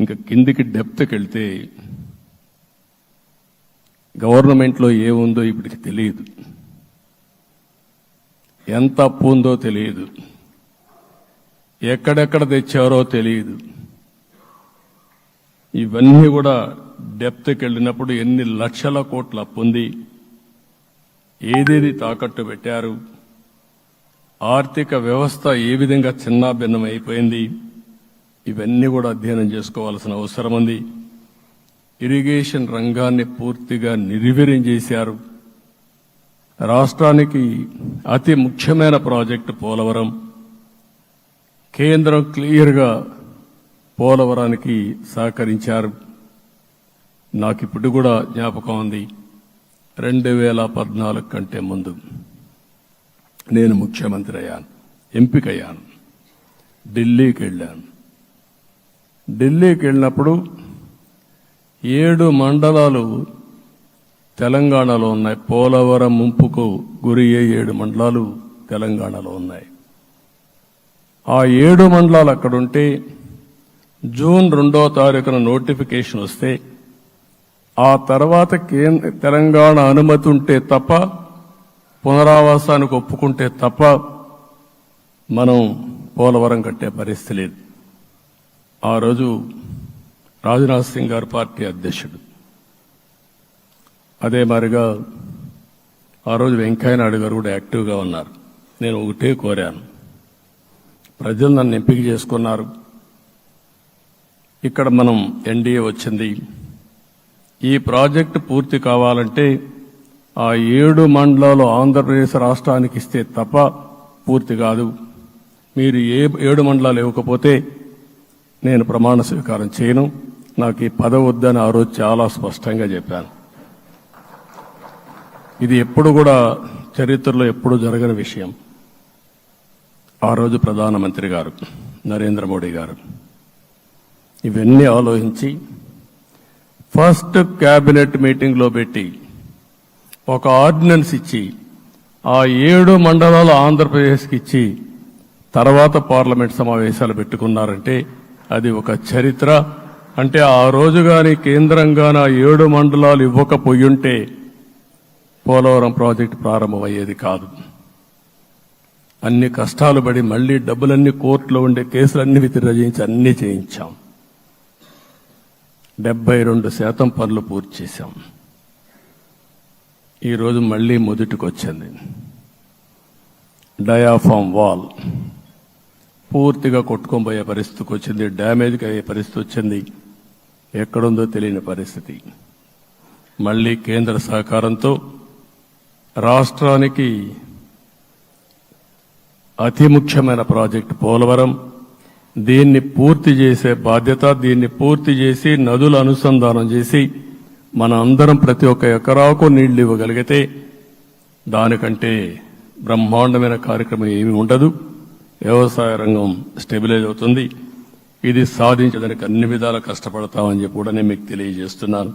ఇంకా కిందికి డెప్త్కి వెళ్తే గవర్నమెంట్లో ఏముందో ఇప్పటికి తెలియదు. ఎంత అప్పు ఉందో తెలియదు. ఎక్కడెక్కడ తెచ్చారో తెలియదు. ఇవన్నీ కూడా డెప్త్కి వెళ్ళినప్పుడు ఎన్ని లక్షల కోట్ల అప్పు ఉంది ఏదేది తాకట్టు పెట్టారు ఆర్థిక వ్యవస్థ ఏ విధంగా చిన్నాభిన్నం అయిపోయింది ఇవన్నీ కూడా అధ్యయనం చేసుకోవాల్సిన అవసరం ఉంది. ఇరిగేషన్ రంగాన్ని పూర్తిగా నిర్వీర్యం చేశారు. రాష్ట్రానికి అతి ముఖ్యమైన ప్రాజెక్టు పోలవరం. కేంద్రం క్లియర్గా పోలవరానికి సహకరించారు. నాకు ఇప్పుడు కూడా జ్ఞాపకం ఉంది. రెండు వేల పద్నాలుగు కంటే ముందు నేను ముఖ్యమంత్రి అయ్యాను ఎంపికయ్యాను ఢిల్లీకి వెళ్ళాను. ఢిల్లీకి వెళ్ళినప్పుడు ఏడు మండలాలు తెలంగాణలో ఉన్నాయి. పోలవరం ముంపుకు గురి ఏడు మండలాలు తెలంగాణలో ఉన్నాయి. ఆ ఏడు మండలాలు అక్కడుంటే జూన్ రెండో తారీఖున నోటిఫికేషన్ వస్తే ఆ తర్వాత కేంద్ర తెలంగాణ అనుమతి ఉంటే తప్ప పునరావాసానికి ఒప్పుకుంటే తప్ప మనం పోలవరం కట్టే పరిస్థితి లేదు. ఆ రోజు రాజ్నాథ్ సింగ్ గారు పార్టీ అధ్యక్షుడు. అదే మాదిరిగా ఆ రోజు వెంకయ్యనాయుడు గారు కూడా యాక్టివ్గా ఉన్నారు. నేను ఒకటే కోరాను. ప్రజలు నన్ను ఎంపిక చేసుకున్నారు. ఇక్కడ మనం ఎన్డీఏ వచ్చింది. ఈ ప్రాజెక్టు పూర్తి కావాలంటే ఆ ఏడు మండలాలు ఆంధ్రప్రదేశ్ రాష్ట్రానికి ఇస్తే తప్ప పూర్తి కాదు. మీరు ఏ ఏడు మండలాలు ఇవ్వకపోతే నేను ప్రమాణ స్వీకారం చేయను. నాకు ఈ పదవి వద్దని ఆ రోజు చాలా స్పష్టంగా చెప్పాను. ఇది ఎప్పుడు కూడా చరిత్రలో ఎప్పుడు జరగని విషయం. ఆ రోజు ప్రధానమంత్రి గారు నరేంద్ర మోడీ గారు ఇవన్నీ ఆలోచించి ఫస్ట్ క్యాబినెట్ మీటింగ్లో పెట్టి ఒక ఆర్డినెన్స్ ఇచ్చి ఆ ఏడు మండలాలు ఆంధ్రప్రదేశ్కి ఇచ్చి తర్వాత పార్లమెంట్ సమావేశాలు పెట్టుకున్నారంటే అది ఒక చరిత్ర. అంటే ఆ రోజు కానీ కేంద్రంగాన ఏడు మండలాలు ఇవ్వకపోయుంటే పోలవరం ప్రాజెక్టు ప్రారంభమయ్యేది కాదు. అన్ని కష్టాలు పడి మళ్ళీ డబ్బులన్నీ కోర్టులో ఉండే కేసులన్నీ విత్డ్రా చేయించి అన్ని చేయించాం. డెబ్బై రెండు శాతం పనులు పూర్తి చేశాం. ఈరోజు మళ్ళీ మొదటికి వచ్చింది డయాఫామ్ వాల్. పూర్తిగా కొట్టుకొని పోయే పరిస్థితికి వచ్చింది డ్యామేజ్కి అయ్యే పరిస్థితి వచ్చింది. ఎక్కడుందో తెలియని పరిస్థితి. మళ్ళీ కేంద్ర సహకారంతో రాష్ట్రానికి అతి ముఖ్యమైన ప్రాజెక్టు పోలవరం. దీన్ని పూర్తి చేసే బాధ్యత దీన్ని పూర్తి చేసి నదుల అనుసంధానం చేసి మన అందరం ప్రతి ఒక్క ఎకరాకు నీళ్ళు ఇవ్వగలిగితే దానికంటే బ్రహ్మాండమైన కార్యక్రమం ఏమీ ఉండదు. వ్యవసాయ రంగం స్టెబిలైజ్ అవుతుంది. ఇది సాధించడానికి అన్ని విధాలా కష్టపడతామని చెప్పి కూడా నేను మీకు తెలియజేస్తున్నాను.